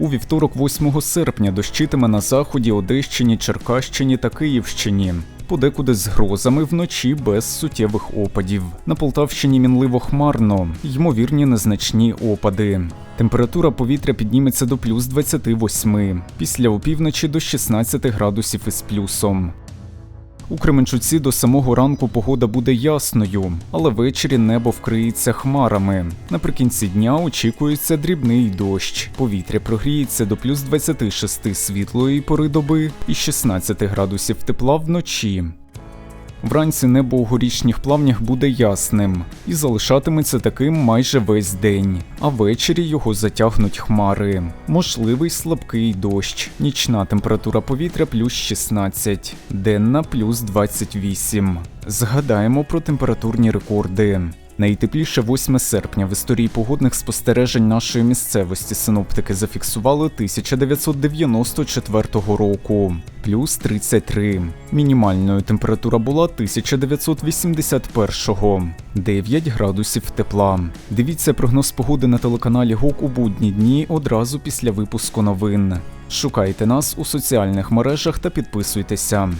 У вівторок, 8 серпня, дощитиме на заході, Одещині, Черкащині та Київщині. Подекуди з грозами вночі без суттєвих опадів. На Полтавщині мінливо хмарно, ймовірні незначні опади. Температура повітря підніметься до плюс 28, після опівночі до 16 градусів із плюсом. У Кременчуці до самого ранку погода буде ясною, але ввечері небо вкриється хмарами. Наприкінці дня очікується дрібний дощ. Повітря прогріється до плюс 26 світлої пори доби і 16 градусів тепла вночі. Вранці небо у горішніх плавнях буде ясним і залишатиметься таким майже весь день, а ввечері його затягнуть хмари. Можливий слабкий дощ. Нічна температура повітря плюс 16, денна плюс 28. Згадаємо про температурні рекорди. Найтепліше 8 серпня в історії погодних спостережень нашої місцевості синоптики зафіксували 1994 року, плюс 33. Мінімальною температура була 1981, 9 градусів тепла. Дивіться прогноз погоди на телеканалі ГОК у будні дні одразу після випуску новин. Шукайте нас у соціальних мережах та підписуйтеся.